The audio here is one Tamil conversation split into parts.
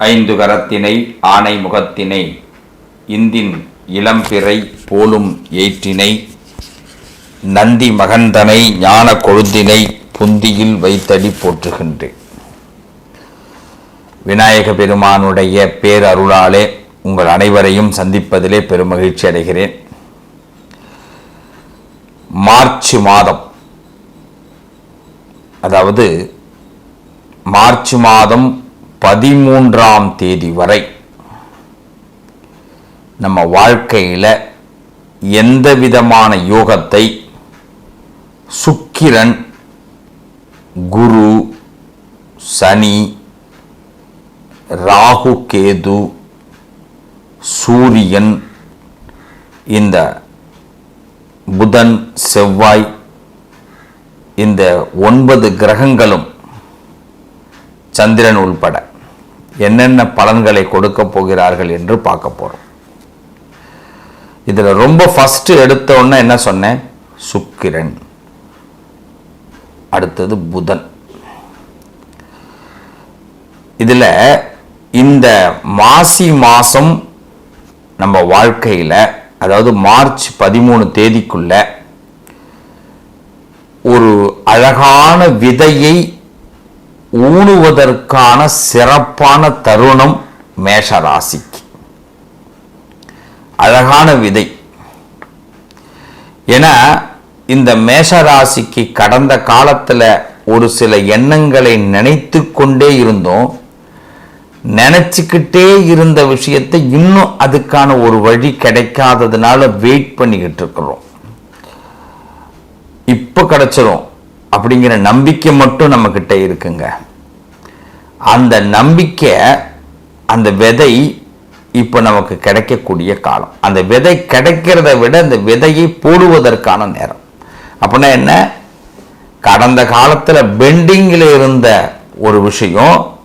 ஐந்து கரத்தினை ஆனை முகத்தினை இந்தின் இளம்பிறை போலும் ஏற்றினை நந்தி மகந்தனை ஞான கொழுந்தினை புந்தியில் வைத்தடி போற்றுகின்றேன் விநாயக பெருமானுடைய பேரருளாலே உங்கள் அனைவரையும் சந்திப்பதிலே பெருமகிழ்ச்சி அடைகிறேன். மார்ச் மாதம் அதாவது மார்ச் மாதம் பதிமூன்றாம் தேதி வரை நம்ம வாழ்க்கையில் எந்த விதமான யோகத்தை சுக்கிரன் குரு சனி ராகு கேது சூரியன் இந்த புதன் செவ்வாய் இந்த ஒன்பது கிரகங்களும் சந்திரன் உள்பட என்னென்ன பலன்களை கொடுக்க போகிறார்கள் என்று பார்க்க போறோம். இதில் ரொம்ப ஃபஸ்ட்டு எடுத்த உடனே என்ன சொன்னேன்? சுக்கிரன். அடுத்தது புதன். இதில் இந்த மாசி மாசம் நம்ம வாழ்க்கையில அதாவது மார்ச் பதிமூணு தேதிக்குள்ள ஒரு அழகான விதையை ஊணுவதற்கான சிறப்பான தருணம் மேஷராசிக்கு. அழகான விதை. ஏன்னா இந்த மேஷ ராசிக்கு கடந்த காலத்தில் ஒரு சில எண்ணங்களை நினைத்து கொண்டே இருந்தோம். நினச்சிக்கிட்டே இருந்த விஷயத்தை இன்னும் அதுக்கான ஒரு வழி கிடைக்காததுனால வெயிட் பண்ணிக்கிட்டு இருக்கிறோம். இப்போ கிடச்சிரும். அப்படிங்கிற நம்பிக்கை மட்டும் நம்மக்கிட்ட இருக்குங்க. அந்த நம்பிக்கை அந்த விதை இப்போ நமக்கு கிடைக்கக்கூடிய காலம். அந்த விதை கிடைக்கிறத விட அந்த விதையை போடுவதற்கான நேரம். அப்படின்னா என்ன? கடந்த காலத்தில் பெண்டிங்கில் இருந்த ஒரு விஷயம்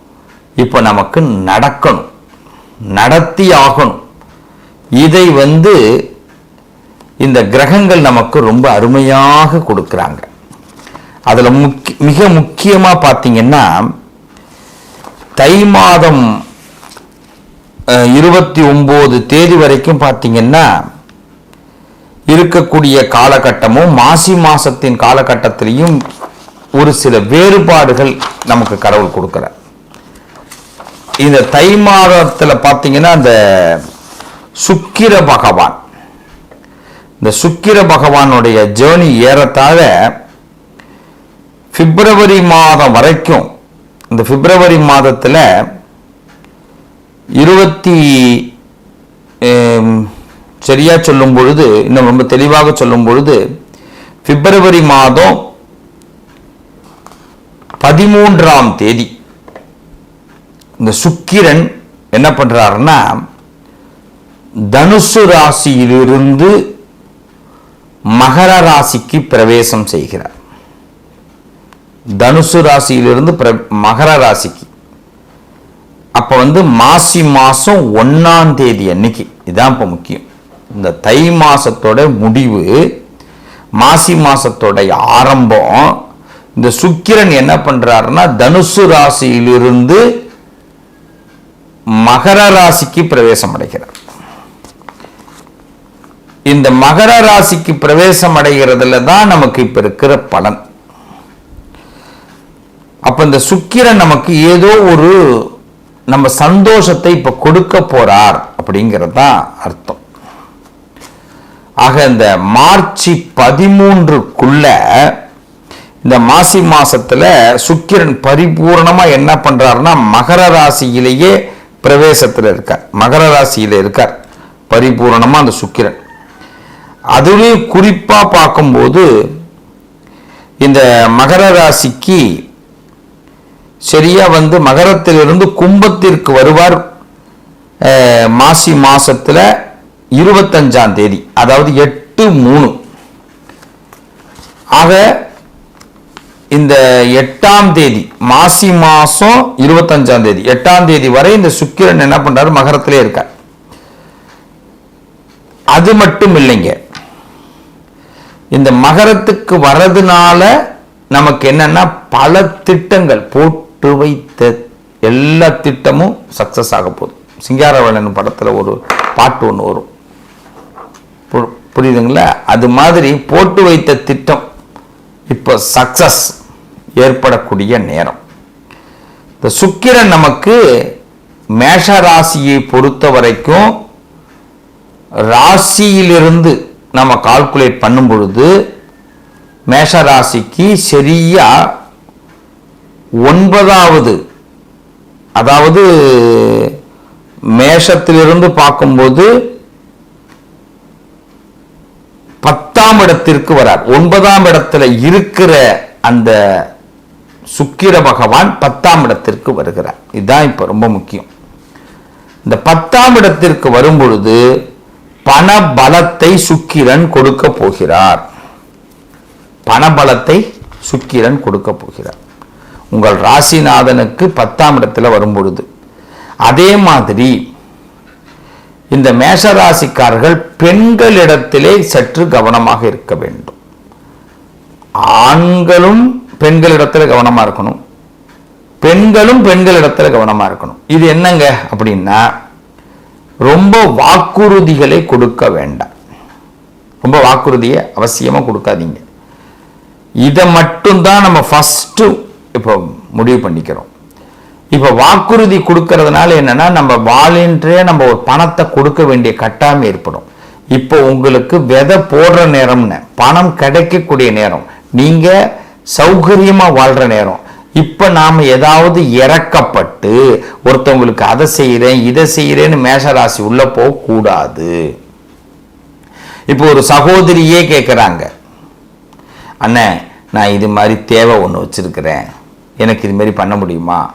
இப்போ நமக்கு நடக்கணும். நடத்தி ஆகணும். இதை வந்து இந்த கிரகங்கள் நமக்கு ரொம்ப அருமையாக கொடுக்குறாங்க. அதில் முக்கிய மிக முக்கியமாக பார்த்தீங்கன்னா தை மாதம் இருபத்தி ஒம்பது தேதி வரைக்கும் பார்த்தீங்கன்னா இருக்கக்கூடிய காலகட்டமும் மாசி மாசத்தின் காலகட்டத்திலையும் ஒரு சில வேறுபாடுகள் நமக்கு கடவுள் கொடுக்குறார். இந்த தை மாதத்தில் பார்த்தீங்கன்னா அந்த சுக்கிர பகவான் இந்த சுக்கிர பகவானுடைய ஜேர்னி ஏறத்தாழ பிப்ரவரி மாதம் வரைக்கும் இந்த பிப்ரவரி மாதத்தில் இருபத்தி சரியா சொல்லும் பொழுது இன்னும் ரொம்ப தெளிவாக சொல்லும் பொழுது பிப்ரவரி மாதம் பதிமூன்றாம் தேதி இந்த சுக்கிரன் என்ன பண்றாருன்னா தனுசு ராசியிலிருந்து மகர ராசிக்கு பிரவேசம் செய்கிறார். தனுசு ராசியிலிருந்து பிர மகர ராசிக்கு. அப்போ வந்து மாசி மாதம் ஒன்றாம் தேதி அன்னைக்கு. இதுதான் இப்போ முக்கியம். இந்த தை மாசத்தோட முடிவு மாசி மாசத்தோடைய ஆரம்பம் இந்த சுக்கிரன் என்ன பண்ணுறாருன்னா தனுசு ராசியிலிருந்து மகர ராசிக்கு பிரவேசம் அடைகிறார். இந்த மகர ராசிக்கு பிரவேசம் அடைகிறதுல தான் நமக்கு இப்போ இருக்கிற பலன். அப்ப இந்த சுக்கிரன் நமக்கு ஏதோ ஒரு நம்ம சந்தோஷத்தை இப்ப கொடுக்க போறார் அப்படிங்கிறது தான் அர்த்தம். ஆக இந்த மார்ச் பதிமூன்றுக்குள்ள இந்த மாசி மாசத்துல சுக்கிரன் பரிபூர்ணமா என்ன பண்றாருன்னா மகர ராசியிலேயே பிரவேசத்தில் இருக்கார். மகர ராசியில இருக்கார். பரிபூர்ணமா அந்த சுக்கிரன். அதுவே குறிப்பா பார்க்கும்போது இந்த மகர ராசிக்கு சரியா வந்து மகரத்திலிருந்து கும்பத்திற்கு வருவார் மாசி மாசத்துல இருபத்தஞ்சாம் தேதி அதாவது எட்டு மூணு. ஆக இந்த எட்டாம் தேதி மாசி மாசம் இருபத்தஞ்சாம் தேதி எட்டாம் தேதி வரை இந்த சுக்கிரன் என்ன பண்றாரு? மகரத்திலே இருக்கார். அது மட்டும் இல்லைங்க. இந்த மகரத்துக்கு வர்றதுனால நமக்கு என்னன்னா பல திட்டங்கள் போட்டு போட்டு வைத்த எல்லா திட்டமும் சக்ஸஸ் ஆக போகுது. சிங்காரவேலன் படத்தில் ஒரு பாட்டு ஒன்று வரும். பு- புரியுதுங்களா? அது மாதிரி போட்டு வைத்த திட்டம் இப்போ சக்சஸ் ஏற்படக்கூடிய நேரம். இந்த சுக்கிரன் நமக்கு மேஷ ராசியை பொறுத்த வரைக்கும் ராசியிலிருந்து நம்ம கால்குலேட் பண்ணும் பொழுது மேஷ ராசிக்கு சரியாக ஒன்பதாவது அதாவது மேஷத்திலிருந்து பார்க்கும்போது பத்தாம் இடத்திற்கு வரார். ஒன்பதாம் இடத்துல இருக்கிற அந்த சுக்கிர பகவான் பத்தாம் இடத்திற்கு வருகிறார். இதுதான் இப்ப ரொம்ப முக்கியம். இந்த பத்தாம் இடத்திற்கு வரும் பொழுது பண பலத்தை சுக்கிரன் கொடுக்க போகிறார். பணபலத்தை சுக்கிரன் கொடுக்க போகிறார். உங்கள் ராசிநாதனுக்கு பத்தாம் இடத்துல வரும் பொழுது அதே மாதிரி இந்த மேஷராசிக்காரர்கள் பெண்களிடத்திலே சற்று கவனமாக இருக்க வேண்டும். ஆண்களும் பெண்களிடத்தில் கவனமாக இருக்கணும். பெண்களும் பெண்களிடத்தில் கவனமாக இருக்கணும். இது என்னங்க அப்படின்னா ரொம்ப வாக்குறுதிகளை கொடுக்க வேண்டாம். ரொம்ப வாக்குறுதியை அவசியமாக கொடுக்காதீங்க. இதை மட்டும்தான் நம்ம ஃபஸ்ட்டு இப்போ முடிவு பண்ணிக்கிறோம். இப்போ வாக்குறுதி கொடுக்கறதுனால என்னன்னா நம்ம வாலின்றே நம்ம ஒரு பணத்தை கொடுக்க வேண்டிய கட்டாயம் ஏற்படும். இப்போ உங்களுக்கு விதை போடுற நேரம்னு பணம் கிடைக்கக்கூடிய நேரம் நீங்க சௌகரியமா வாழ்ற நேரம். இப்ப நாம ஏதாவது இறக்கப்பட்டு ஒருத்தவங்களுக்கு அதை செய்யறேன் இதை செய்யறேன்னு மேஷராசி உள்ள போக கூடாது. இப்போ ஒரு சகோதரியே கேட்குறாங்க அண்ணன் நான் இது மாதிரி தேவை ஒன்று வச்சிருக்கிறேன். எனக்கு இது மாதிரி பண்ண முடியுமா?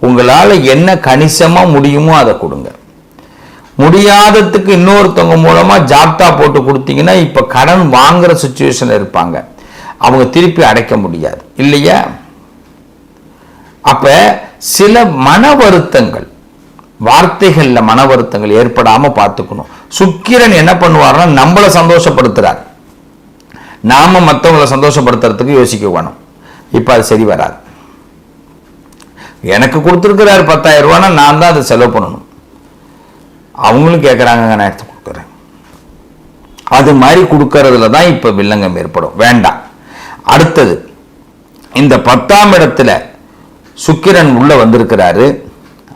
உங்களால் என்ன கணிசமாக முடியுமோ அதை கொடுங்க. முடியாததுக்கு இன்னொருத்தவங்க மூலமா ஜாப்டா போட்டு கொடுத்தீங்கன்னா இப்ப கடன் வாங்குற சுச்சுவேஷன் இருப்பாங்க. அவங்க திருப்பி அடைக்க முடியாது. இல்லையா? அப்ப சில மன வருத்தங்கள் வார்த்தைகள்ல மன வருத்தங்கள் ஏற்படாம பார்த்துக்கணும். சுக்கிரன் என்ன பண்ணுவார்னா நம்மளை சந்தோஷப்படுத்துறார். நாம மற்றவங்களை சந்தோஷப்படுத்துறதுக்கு யோசிக்க வேணும். இப்ப அது சரி வராது. எனக்கு கொடுத்துருக்கிறாரு பத்தாயிரம் ரூபானா நான் தான் அதை செலவு பண்ணணும். அவங்களும் கேட்குறாங்க நான் எடுத்து கொடுக்குறேன் அது மாதிரி கொடுக்கறதுல தான் இப்போ வில்லங்கம் ஏற்படும். வேண்டாம். அடுத்தது இந்த பத்தாம் இடத்துல சுக்கிரன் உள்ளே வந்திருக்கிறாரு.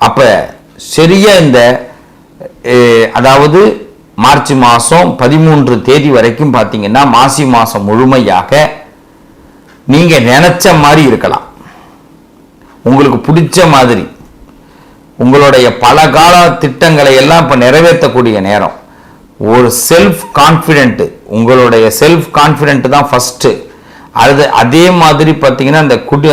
அப்போ சரியாக இந்த அதாவது மார்ச் மாதம் பதிமூன்று தேதி வரைக்கும் பார்த்தீங்கன்னா மாசி மாதம் முழுமையாக நீங்கள் நினச்ச மாதிரி இருக்கலாம். உங்களுக்கு பிடிச்ச மாதிரி உங்களுடைய பல கால திட்டங்களை எல்லாம் இப்போ நிறைவேற்றக்கூடிய நேரம். ஒரு செல்ஃப் கான்ஃபிடென்ட்டு உங்களுடைய செல்ஃப் கான்ஃபிடென்ட் தான் ஃபஸ்ட்டு அது அதே மாதிரி பார்த்தீங்கன்னா அந்த குடி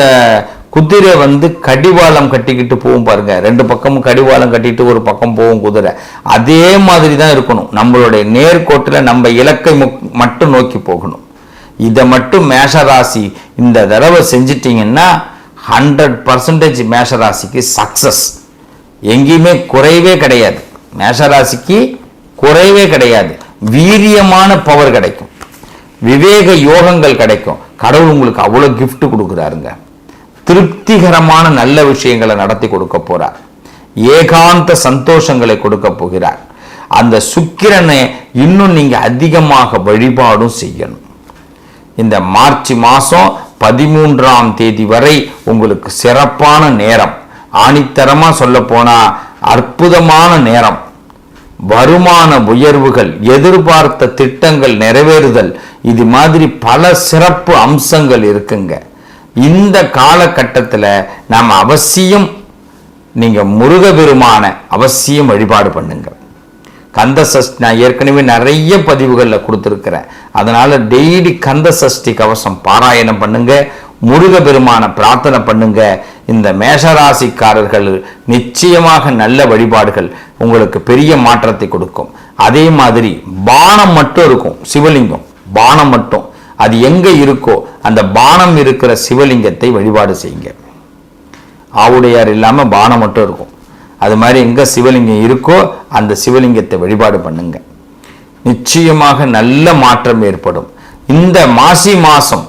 குதிரை வந்து கடிவாளம் கட்டிக்கிட்டு போகும் பாருங்க. ரெண்டு பக்கமும் கடிவாளம் கட்டிட்டு ஒரு பக்கம் போகும் குதிரை. அதே மாதிரி தான் இருக்கணும். நம்மளுடைய நேர்கோட்டில் நம்ம இலக்கை மட்டும் நோக்கி போகணும். இதை மட்டும் மேஷராசி இந்த தடவை செஞ்சிட்டிங்கன்னா ஹண்ட்ரட் பர்சன்டேஜ் மேஷராசிக்கு சக்சஸ் எங்கேயுமே குறைவே கிடையாது. மேஷராசிக்கு குறைவே கிடையாது. வீரியமான பவர் கிடைக்கும். விவேக யோகங்கள் கிடைக்கும். கடவுள் உங்களுக்கு அவ்வளோ கிஃப்ட் கொடுக்குறாருங்க. திருப்திகரமான நல்ல விஷயங்களை நடத்தி கொடுக்க போகிறார் ஏகாந்த சந்தோஷங்களை கொடுக்க போகிறார். அந்த சுக்கிரனை இன்னும் நீங்கள் அதிகமாக வழிபாடும் செய்யணும். இந்த மார்ச் மாதம் பதிமூன்றாம் தேதி வரை உங்களுக்கு சிறப்பான நேரம். ஆணித்தரமா சொல்ல போனா அற்புதமான நேரம். வருமான உயர்வுகள் எதிர்பார்த்த திட்டங்கள் நிறைவேறுதல் இது மாதிரி பல சிறப்பு அம்சங்கள் இருக்குங்க. இந்த காலகட்டத்தில் நாம் அவசியம் நீங்கள் முருக பெருமான அவசியம் வழிபாடு பண்ணுங்கள் கந்த சஷ்டி நான் ஏற்கனவே நிறைய பதிவுகளில் கொடுத்துருக்கிறேன். அதனால டெய்லி கந்த சஷ்டி கவசம் பாராயணம் பண்ணுங்க. முருகபெருமான பிரார்த்தனை பண்ணுங்க. இந்த மேஷராசிக்காரர்கள் நிச்சயமாக நல்ல வழிபாடுகள் உங்களுக்கு பெரிய மாற்றத்தை கொடுக்கும். அதே மாதிரி பானம் மட்டும் இருக்கும் சிவலிங்கம். பானம் மட்டும். அது எங்கே இருக்கோ அந்த பானம் இருக்கிற சிவலிங்கத்தை வழிபாடு செய்யுங்க. ஆவுடையார் இல்லாமல் பானம் மட்டும் இருக்கும். அது மாதிரி எங்கே சிவலிங்கம் இருக்கோ அந்த சிவலிங்கத்தை வழிபாடு பண்ணுங்க. நிச்சயமாக நல்ல மாற்றம் ஏற்படும். இந்த மாசி மாதம்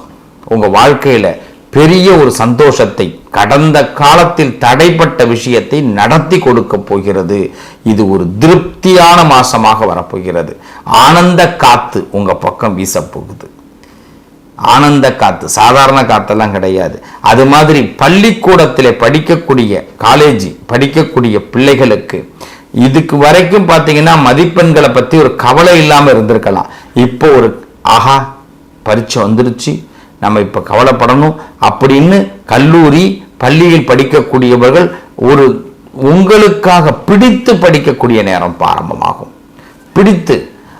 உங்கள் வாழ்க்கையில் பெரிய ஒரு சந்தோஷத்தை கடந்த காலத்தில் தடைப்பட்ட விஷயத்தை நடத்தி கொடுக்க போகிறது. இது ஒரு திருப்தியான மாசமாக வரப்போகிறது. ஆனந்த காத்து உங்கள் பக்கம் வீசப்போகுது ஆனந்த காத்து சாதாரண காத்தெல்லாம் கிடையாது. அது மாதிரி பள்ளிக்கூடத்தில் படிக்கக்கூடிய காலேஜ் படிக்கக்கூடிய பிள்ளைகளுக்கு இதுக்கு வரைக்கும் பார்த்தீங்கன்னா மதிப்பெண்களை பற்றி ஒரு கவலை இல்லாமல் இருந்திருக்கலாம். இப்போ ஒரு ஆஹா பரீட்சை வந்துருச்சு நம்ம இப்போ கவலைப்படணும். அப்படின்னு கல்லூரி பள்ளியில் படிக்கக்கூடியவர்கள் ஒரு உங்களுக்காக பிடித்து படிக்கக்கூடிய நேரம் ஆரம்பமாகும். பிடித்து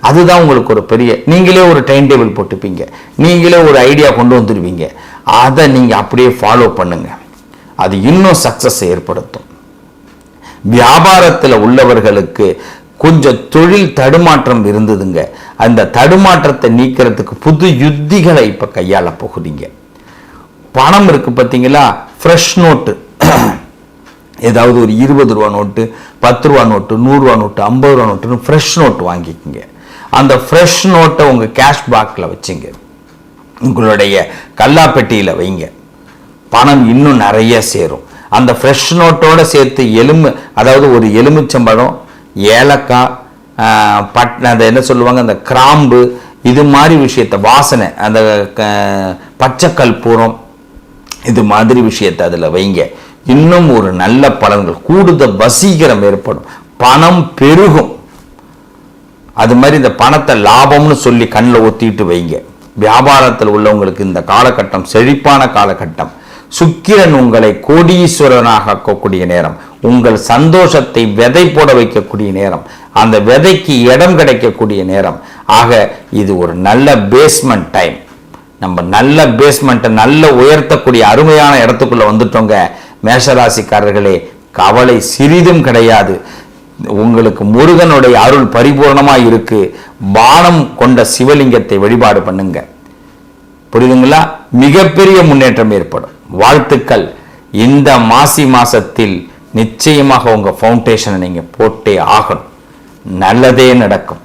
அதுதான் உங்களுக்கு ஒரு பெரிய நீங்களே ஒரு டைம் டேபிள் போட்டுப்பீங்க. நீங்களே ஒரு ஐடியா கொண்டு வந்துடுவீங்க அதை நீங்கள் அப்படியே ஃபாலோ பண்ணுங்க. அது இன்னும் சக்ஸஸ் ஏற்படுத்தும். வியாபாரத்தில் உள்ளவர்களுக்கு கொஞ்சம் தொழில் தடுமாற்றம் இருந்ததுங்க. அந்த தடுமாற்றத்தை நீக்கிறதுக்கு புது யுத்திகளை இப்போ கையாள போகுறீங்க. பணம் இருக்கு பார்த்தீங்களா ஃப்ரெஷ் நோட்டு ஏதாவது ஒரு இருபது ரூபா நோட்டு பத்து ரூபா நோட்டு நூறுரூவா நோட்டு ஐம்பது ரூபா நோட்டுன்னு ஃப்ரெஷ் நோட்டு வாங்கிக்கோங்க. அந்த ஃப்ரெஷ் நோட்டை உங்கள் கேஷ் பேக்கில் வச்சுங்க. உங்களுடைய கல்லாப்பெட்டியில் வைங்க. பணம் இன்னும் நிறைய சேரும். அந்த ஃப்ரெஷ் நோட்டோடு சேர்த்து எலும்பு அதாவது ஒரு எலுமிச்சம்பழம் ஏலக்காய் பட் அதை என்ன சொல்லுவாங்க அந்த கிராம்பு இது மாதிரி விஷயத்தை வாசனை அந்த க- பச்சைக்கல் பூரம் இது மாதிரி விஷயத்தை அதில் வைங்க. இன்னும் ஒரு நல்ல பலன்கள் கூடுதல் வசீகரம் ஏற்படும். பணம் பெருகும். அது மாதிரி இந்த பணத்தை லாபம்னு சொல்லி கண்ணில் ஒத்திட்டு வைங்க. வியாபாரத்தில் உள்ளவங்களுக்கு இந்த காலகட்டம் செழிப்பான காலகட்டம். சுக்கிரன் உங்களை கோடீஸ்வரனாக ஆக்கக்கூடிய நேரம். உங்கள் சந்தோஷத்தை விதை போட வைக்கக்கூடிய நேரம். அந்த விதைக்கு இடம் கிடைக்கக்கூடிய நேரம். ஆக இது ஒரு நல்ல பேஸ்மெண்ட் டைம் நம்ம நல்ல பேஸ்மெண்ட்டை நல்ல உயர்த்தக்கூடிய அருமையான இடத்துக்குள்ள வந்துட்டோங்க. மேஷராசிக்காரர்களே கவலை சிறிதும் கிடையாது. உங்களுக்கு முருகனுடைய அருள் பரிபூர்ணமாக இருக்கு. பானம் கொண்ட சிவலிங்கத்தை வழிபாடு பண்ணுங்க. புரியுதுங்களா? மிகப்பெரிய முன்னேற்றம் ஏற்படும். வாழ்த்துக்கள். இந்த மாசி மாசத்தில் நிச்சயமாக உங்க ஃபவுண்டேஷனை நீங்க போட்டே ஆகணும். நல்லதே நடக்கும்.